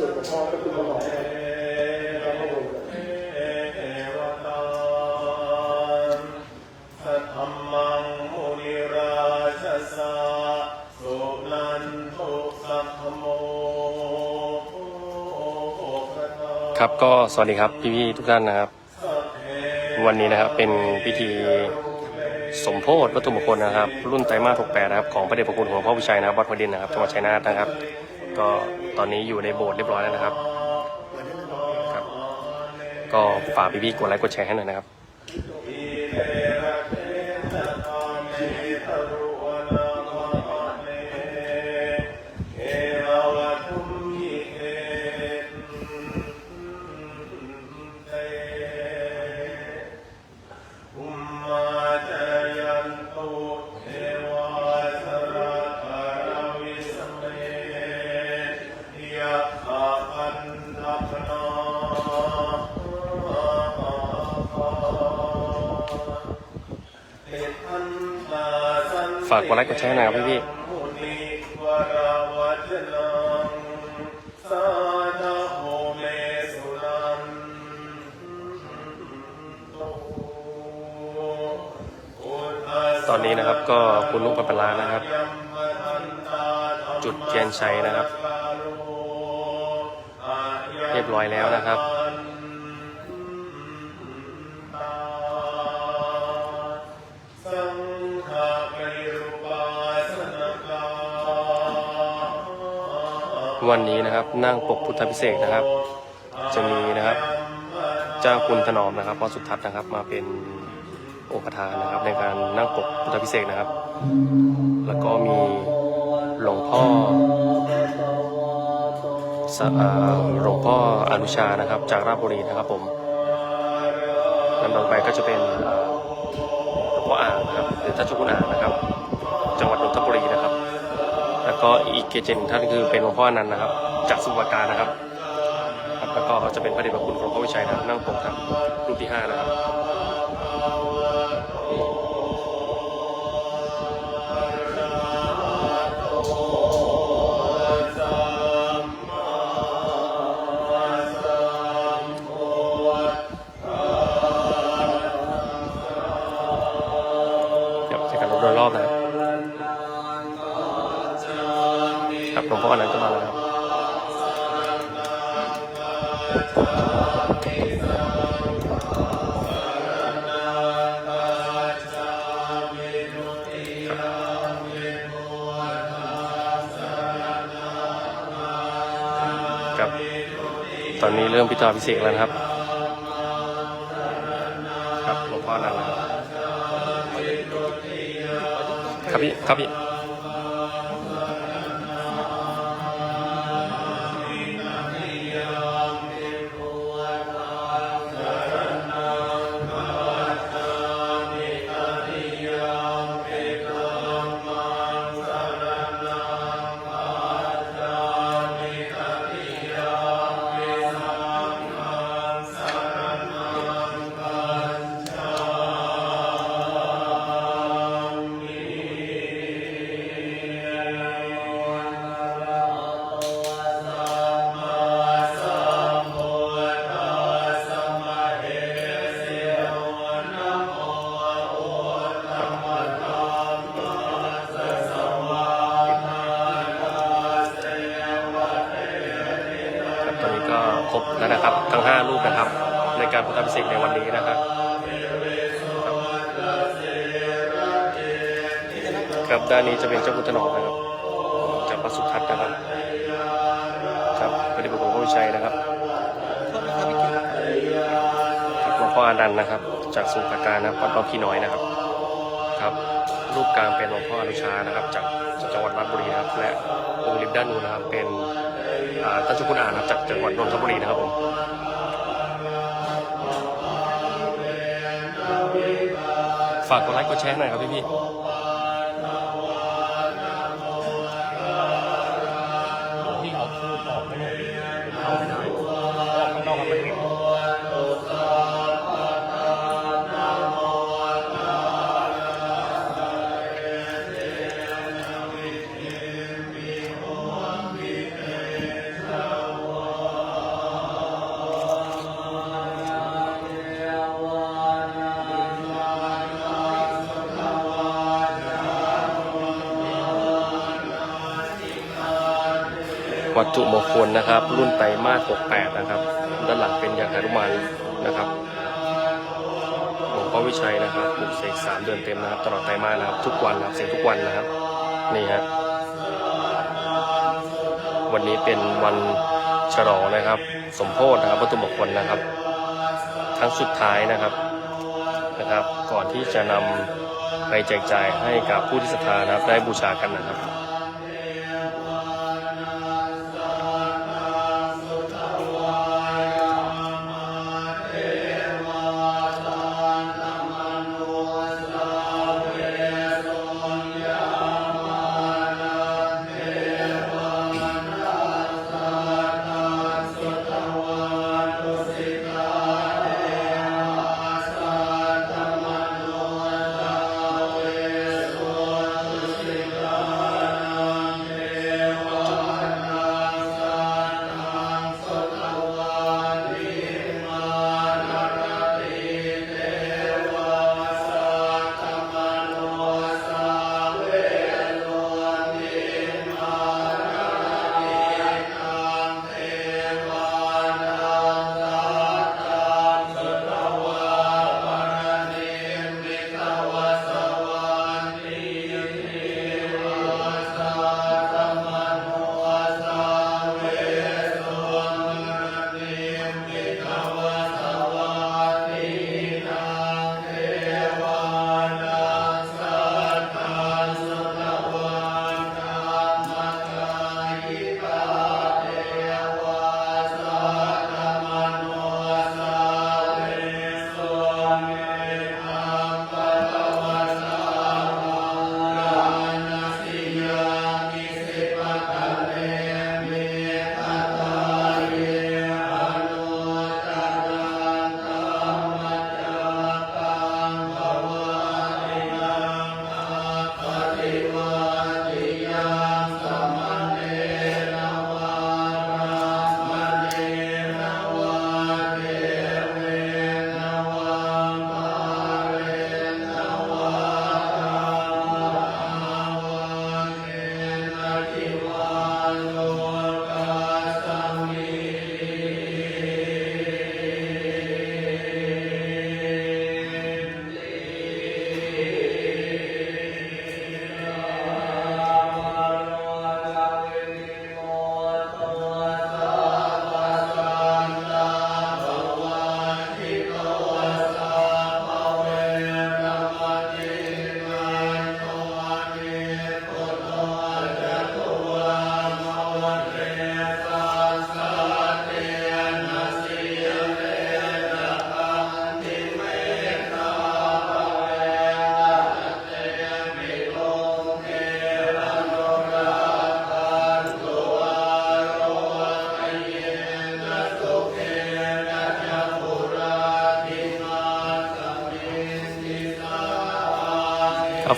ส่วนของพ่อก็คือพ่อหมอนะครับแล้วก็ผมเอวตาสัทธัมมังมุนิราชสาสุนันทุสัพพโมโอภะทาครับก็สวัสดีครับพี่ๆทุกท่านนะครับ วันนี้นะครับเป็นพิธีสมโพธิวัตถุมงคลนะครับ รุ่นไตรมาส68นะครับของพระเดชพระคุณของพ่อผู้ชัยนะครับวัดพระดินนะครับจังหวัดชัยนาทนะครับ ก็ตอนนี้อยู่ในโบสถ์เรียบร้อยแล้วนะครับครับ ก็ฝากพี่ๆกดไลค์กดแชร์ให้หน่อยนะครับ ฝากกดไลค์กดแชร์หน่อยครับพี่มุนิวราวัจนังสาธโหเมสุนันโตอนนี้นะครับก็คุณลุงปัปลานะครับ จุดเทียนชัยนะครับ เรียบร้อยแล้วนะครับ วันนี้นะครับนั่งปกพุทธพิเศษนะครับ จะมีนะครับ เจ้าคุณถนอมนะครับพ่อสุทัศน์นะครับ มาเป็นองค์ประธานนะครับ ในการนั่งปกพุทธพิเศษนะครับ แล้วก็มีหลวงพ่อหลวงพ่ออนุชานะครับ จากราชบุรีนะครับผมลำดับไปก็จะเป็นหลวงพ่ออ่างนะครับหรือท่านเจ้าคุณอ่างนะครับ จังหวัดนนทบุรีนะ แล้วก็อีกเกจิหนึ่งท่านคือเป็นหลวงพ่ออนันต์นะครับ จากสุวรรณการนะครับครับแล้วก็จะเป็นพระเดชพระคุณหลวงพ่อวิชัยนะครับนั่งปกครับรูปที่ห้านะครับ ตอนนี้เริ่มพิธาพิเศษแล้วนะครับ ครับหลวงพ่อนันต์นะครับครับพี่ครับพี่ 15ลูกนะครับ ในการพุทธภิเษกในวันนี้นะครับครับด้านนี้จะเป็นเจ้าพุทธนอกนะครับจากพระสุทัศน์นะครับ ครับพระเดชพระคุณพระวิชัยนะครับหลวงพ่ออนันต์นะครับ จากสุภาการนะควัดบางพี่น้อยนะครับ ครับ รูปกลางเป็นหลวงพ่ออนุชานะครับ จากจังหวัดราชบุรีนะครับและองค์ริบด้านนู้นนะครับเป็นท่านเจ้าคุณอ่านนะครับจากจังหวัดนนทบุรีนะครับผม ฝากกดไลค์กดแชร์หน่อยครับพี่พี่ วัตถุมงคลนะครับ รุ่นไตรมาส68 นะครับ ด้านหลังเป็นยาหานุมานนะครับหลวงพ่อวิชัยนะครับปลูกเสกสามเดือนเต็มนะครับ ตลอดไตรมาสนะครับ ทุกวันนะครับเสกทุกวันนะครับ นี่ฮะวันนี้เป็นวันฉลองนะครับ สมโพธินะครับวัตถุมงคลนะครับครั้งสุดท้ายนะครับนะครับ ก่อนที่จะนำไปแจกจ่ายให้กับผู้ที่ศรัทธานะครับ ได้บูชากันนะครับ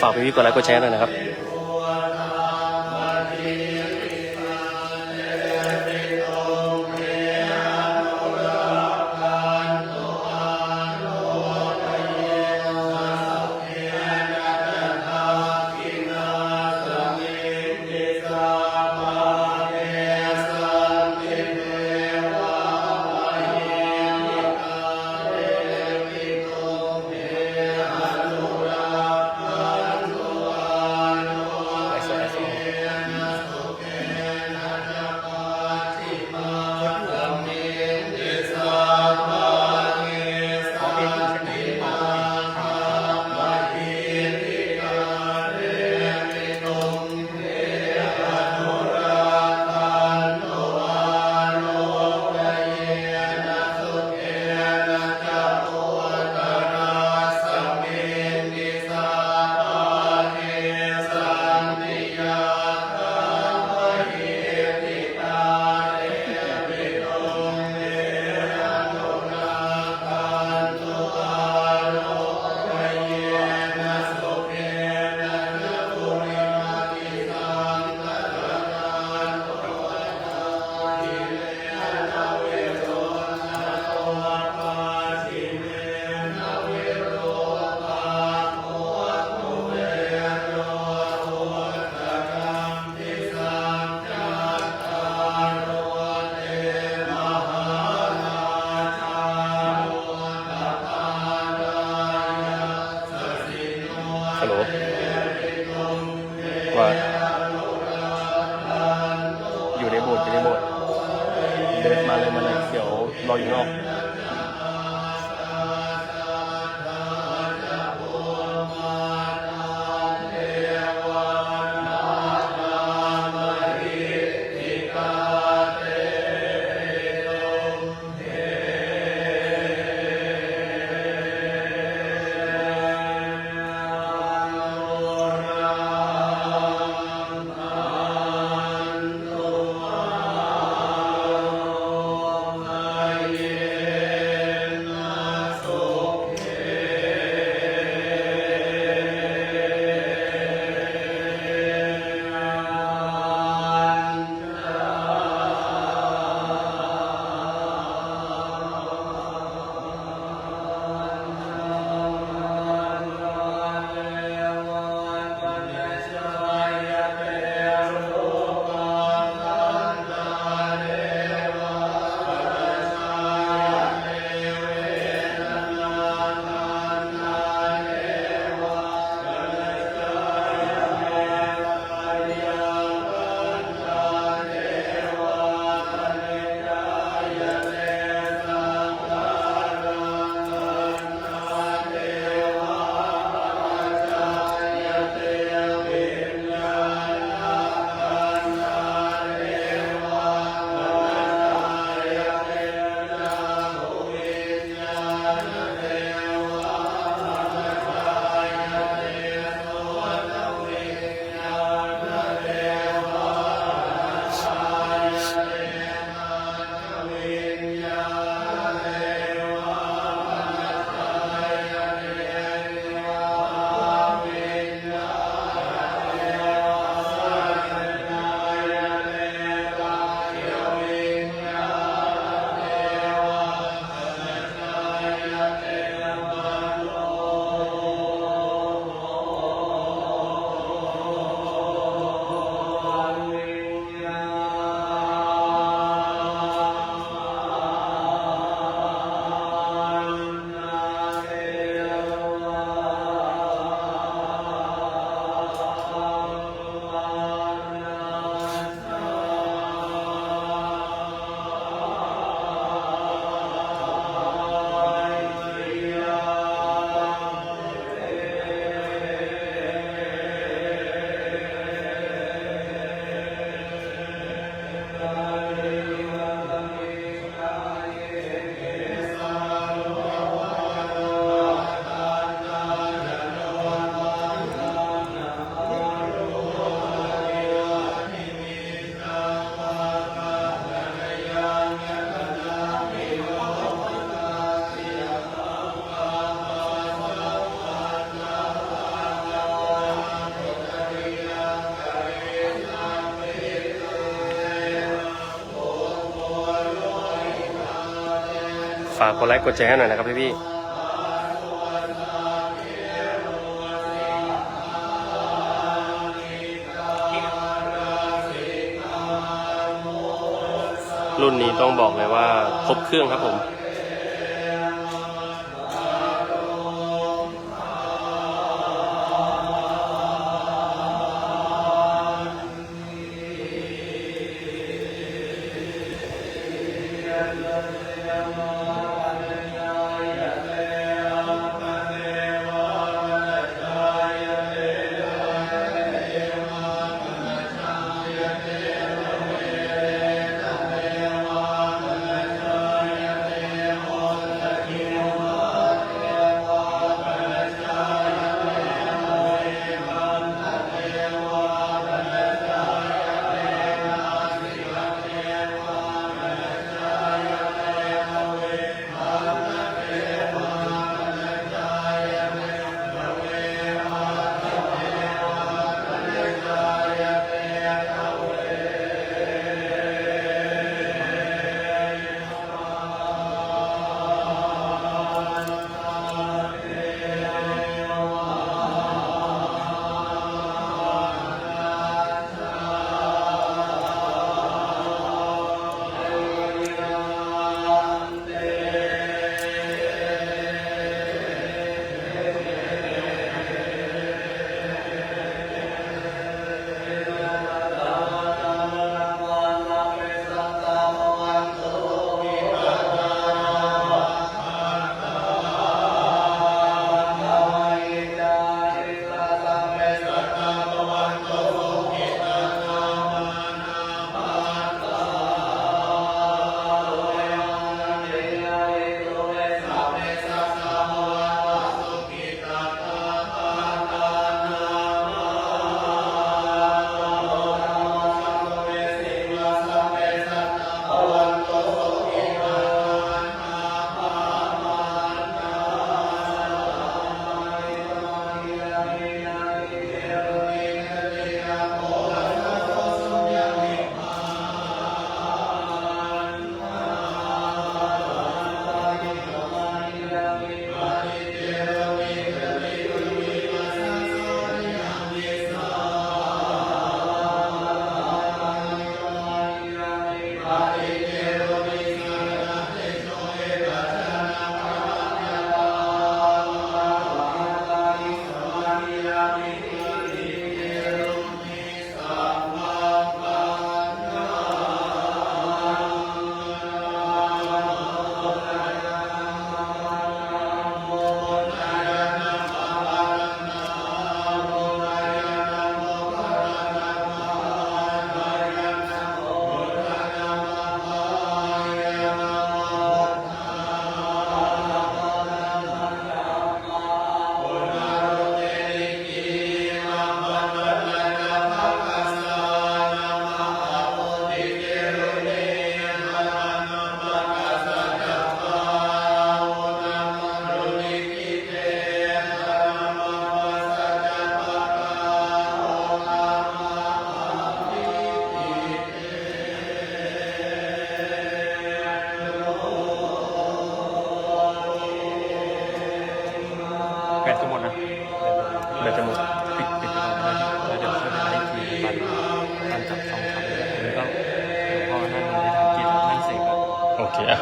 ฝากพี่ๆกดไลค์กดแชร์หน่อยนะครับ บทเดินมาเลยมาเลยเดี๋ยวรออยู่นอกากกดไลค์กดแชร์หน่อยนะครับพี่พี่รุ่นนี้ต้องบอกเลยว่าครบเครื่องครับผม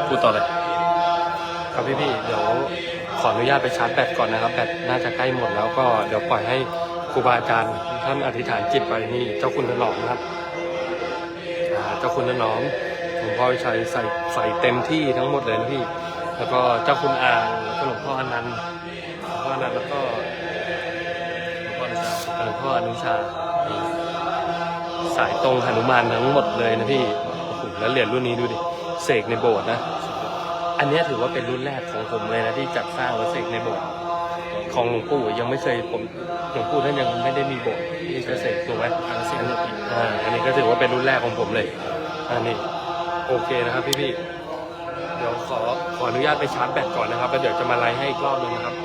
พูดต่อเลย ครับพี่พี่เดี๋ยวขออนุญาตไปชาร์จแบตก่อนนะครับแบตน่าจะใกล้หมดแล้วก็เดี๋ยวปล่อยให้ครูบาอาจารย์ท่านอธิษฐานจิตไปนี่เจ้าคุณถนอมนะครับเจ้าคุณถนอมหลวงพ่อวิชัยใส่ใส่เต็มที่ทั้งหมดเลยนะพี่ แล้วก็เจ้าคุณอ่างแล้วก็หลวงพ่ออนันต์หลวงพ่ออนันต์แล้วก็หลวงพ่ออนุชาหลวงพ่ออนุชาสายตรงหนุมานทั้งหมดเลยนะพี่โอ้โหแล้วเหรียญรุ่นนี้ดูดิ เสกในโบสถ์นะ อันเนี้ยถือว่าเป็นรุ่นแรกของผมเลยนะที่จัดสร้างแล้วเสกในโบสถ์ของหลวงปู่ยังไม่เคยผมหลวงปู่ท่านยังไม่ได้มีโบสถ์ที่จะเสกถูกไหมอันนี้อ่าอันนี้ก็ถือว่าเป็นรุ่นแรกของผมเลยอันนี้โอเคนะครับพี่พี่ๆเดี๋ยวขอขออนุญาตไปชาร์จแบตก่อนนะครับแล้วเดี๋ยวจะมาไลฟ์ให้อีกรอบหนึงนะครับ